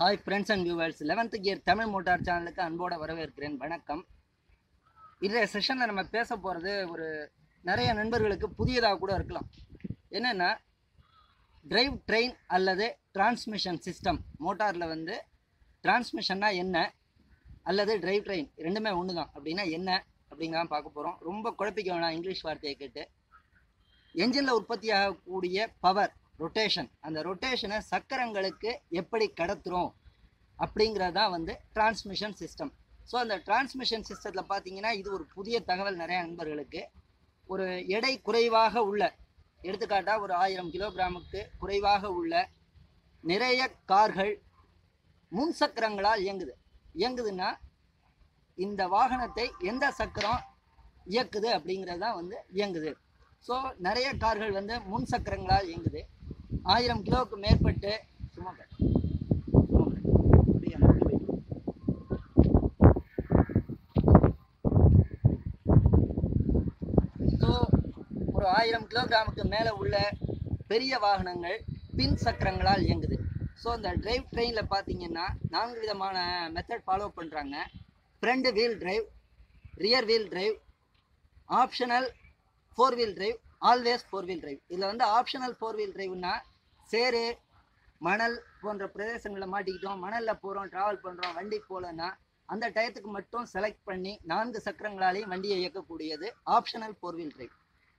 Hi friends and viewers eleventh gear Tamil motor சேனலுக்கு அன்போட வரவேற்கிறேன். வணக்கம். இன்றைய செஷனில் நம்ம பேச போகிறது ஒரு நிறைய நண்பர்களுக்கு புதியதாக கூட இருக்கலாம். என்னென்னா டிரைவ் ட்ரெயின் அல்லது டிரான்ஸ்மிஷன் சிஸ்டம் மோட்டாரில் வந்து டிரான்ஸ்மிஷன்னா என்ன? அல்லது டிரைவ் ட்ரெயின் ரெண்டுமே ஒன்று தான் அப்படின்னா என்ன? அப்படிங்கிறத பார்க்க போகிறோம் ரொம்ப குழப்பிக்க வேணாம். இங்கிலீஷ் வார்த்தையை கேட்டு. என்ஜினில் உற்பத்தி ஆகக்கூடிய பவர் ரொட்டேஷன் அந்த ரொட்டேஷனை சக்கரங்களுக்கு எப்படி கடத்துகிறோம் அப்படிங்கிறதான் வந்து டிரான்ஸ்மிஷன் சிஸ்டம் ஸோ அந்த டிரான்ஸ்மிஷன் சிஸ்டத்தில் பார்த்தீங்கன்னா இது ஒரு புதிய தகவல் நிறையா நண்பர்களுக்கு. ஒரு எடை குறைவாக உள்ள எடுத்துக்காட்டாக ஒரு ஆயிரம் கிலோகிராமுக்கு குறைவாக உள்ள நிறைய கார்கள் முன் சக்கரங்களால் இயங்குது. இயங்குதுன்னா இந்த வாகனத்தை எந்த சக்கரம் இயக்குது அப்படிங்கிறது தான் வந்து இயங்குது. ஸோ நிறைய கார்கள் வந்து முன் சக்கரங்களால் இயங்குது. ஆயிரம் கிலோவுக்கு மேற்பட்டு சும்மா ஸோ ஒரு ஆயிரம் கிலோகிராமுக்கு மேலே உள்ள பெரிய வாகனங்கள் பின் சக்கரங்களால் இயங்குது. ஸோ இந்த டிரைவ் ட்ரெயினில் பார்த்தீங்கன்னா நான்கு விதமான மெத்தட் ஃபாலோ பண்ணுறாங்க front wheel drive rear wheel drive optional four wheel drive always four wheel drive இதில் வந்து ஆப்ஷனல் ஃபோர் வீல் டிரைவ்னா சேரு மணல் போன்ற பிரதேசங்களில் மாட்டிக்கிட்டோம். மணலில் போகிறோம் ட்ராவல் பண்ணுறோம் வண்டி போகலன்னா அந்த டயத்துக்கு மட்டும் செலக்ட் பண்ணி நான்கு சக்கரங்களாலேயும் வண்டியை இயக்கக்கூடியது ஆப்ஷனல் ஃபோர்வீல் ட்ரைவ்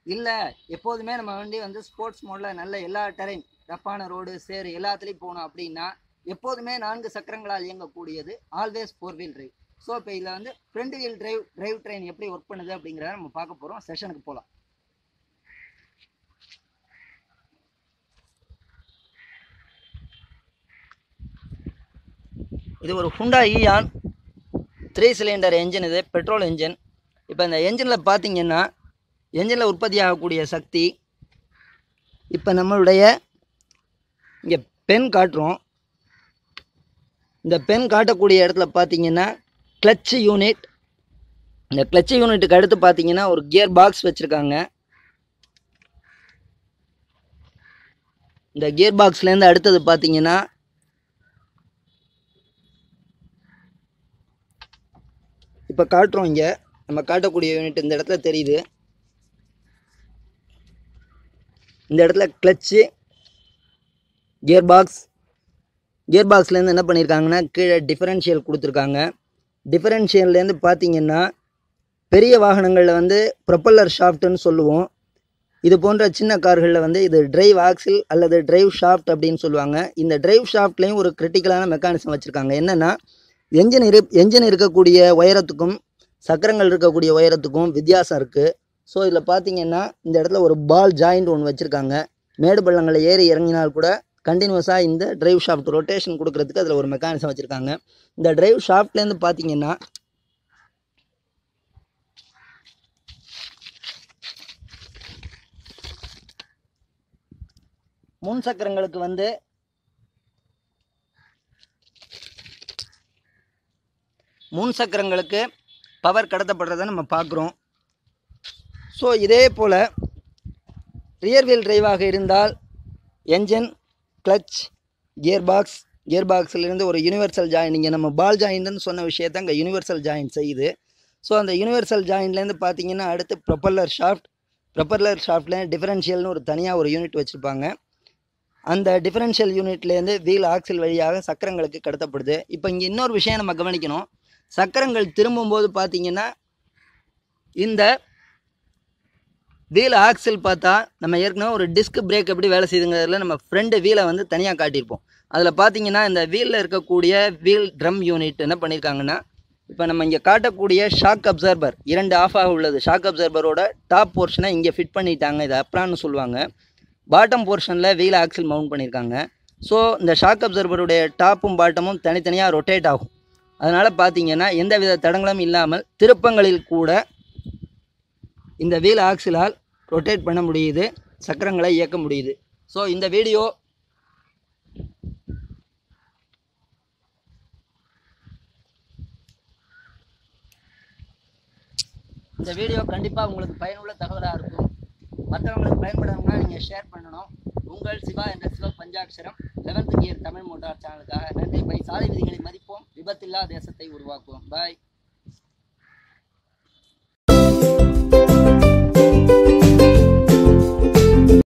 இல்லை எப்போதுமே நம்ம வண்டி வந்து ஸ்போர்ட்ஸ் மோடில் நல்ல எல்லா டெரைன் ரஃப்பான ரோடு சேரு எல்லாத்துலேயும் போகணும் அப்படின்னா எப்போதுமே நான்கு சக்கரங்களால் இயங்கக்கூடியது ஆல்வேஸ் ஃபோர் வீல் ஸோ இப்போ இதில் வந்து front wheel drive drive train எப்படி ஒர்க் பண்ணுது அப்படிங்கிறத நம்ம பார்க்க போகிறோம் செஷனுக்கு போகலாம் இது ஒரு Hyundai Eon three cylinder engine இது பெட்ரோல் என்ஜின் இப்போ இந்த என்ஜினில் பார்த்தீங்கன்னா என்ஜினில் உற்பத்தி ஆகக்கூடிய சக்தி இப்போ நம்மளுடைய இங்கே பென் காட்டுறோம். இந்த பென் காட்டக்கூடிய இடத்துல பார்த்தீங்கன்னா கிளச்சு யூனிட் இந்த கிளச்சு யூனிட்டுக்கு அடுத்து பார்த்தீங்கன்னா ஒரு கியர் பாக்ஸ் வச்சுருக்காங்க. இந்த கியர் பாக்ஸ்லேருந்து அடுத்தது பார்த்தீங்கன்னா இப்போ காட்டுறோம் இங்கே. நம்ம காட்டக்கூடிய யூனிட் இந்த இடத்துல தெரியுது. இந்த இடத்துல கிளச்சு கியர் பாக்ஸ் கியர் பாக்ஸ்லேருந்து என்ன பண்ணியிருக்காங்கன்னா கீழே டிஃபரன்ஷியல் கொடுத்துருக்காங்க. டிஃபரன்ஷியல்லேருந்து பார்த்தீங்கன்னா பெரிய வாகனங்களில் வந்து ப்ரொப்பல்லர் ஷாஃப்ட்டுன்னு சொல்லுவோம். இது போன்ற சின்ன கார்களில் வந்து இது டிரைவ் ஆக்சில் அல்லது டிரைவ் ஷாஃப்ட் அப்படின்னு சொல்லுவாங்க. இந்த டிரைவ் ஷாஃப்ட்லேயும் ஒரு கிரிட்டிக்கலான மெக்கானிசம் வச்சுருக்காங்க. என்னென்னா என்ஜின் இரு என்ஜின் இருக்கக்கூடிய உயரத்துக்கும் சக்கரங்கள் இருக்கக்கூடிய உயரத்துக்கும் வித்தியாசம் இருக்குது ஸோ இதில் பார்த்தீங்கன்னா இந்த இடத்துல ஒரு பால் ஜாயிண்ட் ஒன்று வச்சுருக்காங்க. மேடு பள்ளங்களை ஏறி இறங்கினால் கூட கண்டினியூஸாக இந்த டிரைவ் ஷாஃப்ட் ரொட்டேஷன் கொடுக்குறதுக்கு அதில் ஒரு மெக்கானிசம் வச்சுருக்காங்க. இந்த டிரைவ் ஷாஃப்ட்லேருந்து பார்த்தீங்கன்னா முன் சக்கரங்களுக்கு வந்து முன் சக்கரங்களுக்கு பவர் கடத்தப்படுறதை நம்ம பார்க்குறோம். ஸோ இதே போல் ரியர்வீல் டிரைவாக இருந்தால் engine clutch gear box gear பாக்ஸ்லேருந்து ஒரு யூனிவர்சல் ஜாயின் இங்கே நம்ம பால் ஜாயின்ட்னு சொன்ன விஷயத்த அங்கே யூனிவர்சல் ஜாயின் செய்யுது. ஸோ அந்த யூனிவர்சல் ஜாயின்லேருந்து பார்த்தீங்கன்னா அடுத்து ப்ரொப்பல்லர் ஷாஃப்ட் ப்ரொப்பல்லர் ஷாஃப்ட்ல டிஃபரன்ஷியல்னு ஒரு தனியாக ஒரு யூனிட் வச்சுருப்பாங்க. அந்த டிஃபரன்ஷியல் யூனிட்லேருந்து வீல் ஆக்சில் வழியாக சக்கரங்களுக்கு கடத்தப்படுது. இப்போ இங்கே இன்னொரு விஷயம் நம்ம கவனிக்கணும். சக்கரங்கள் திரும்பும்போது பார்த்தீங்கன்னா இந்த வீல் ஆக்சில் பார்த்தா நம்ம ஏற்கனவே ஒரு டிஸ்க் பிரேக் எப்படி வேலை செய்யுதுங்கிறதுல நம்ம ஃப்ரெண்டு வீலை வந்து தனியாக காட்டியிருப்போம். அதில் பார்த்தீங்கன்னா இந்த வீலில் இருக்கக்கூடிய வீல் ட்ரம் யூனிட் என்ன பண்ணியிருக்காங்கன்னா இப்போ நம்ம இங்கே காட்டக்கூடிய ஷாக் அப்சர்வர் இரண்டு ஆஃப் ஆக உள்ளது. ஷாக் அப்சர்வரோட டாப் போர்ஷனை இங்கே ஃபிட் பண்ணிட்டாங்க இதை அப்ரான்னு சொல்லுவாங்க. பாட்டம் போர்ஷனில் வீல் ஆக்சில் மவுண்ட் பண்ணியிருக்காங்க. ஸோ இந்த ஷாக் அப்சர்வருடைய டாப்பும் பாட்டமும் தனித்தனியாக ரொட்டேட் ஆகும். அதனால் பார்த்தீங்கன்னா எந்த வித தடங்களும் இல்லாமல் திருப்பங்களில் கூட இந்த வீல் ஆக்சிலால் ரொட்டேட் பண்ண முடியுது சக்கரங்களை இயக்க முடியுது. ஸோ இந்த வீடியோ இந்த வீடியோ கண்டிப்பாக உங்களுக்கு பயனுள்ள தகவலாக இருக்கும். மற்றவங்களுக்கு பயன்படணும்னா நீங்கள் ஷேர் பண்ணணும். உங்கள் சிவா என்ற Siva Panchatcharam eleventh gear Tamil motor சேனலுக்காக நன்றி. பை சாலை விதிகள் மதிப்போம் தேசத்தை உருவாக்குவோம். பாய்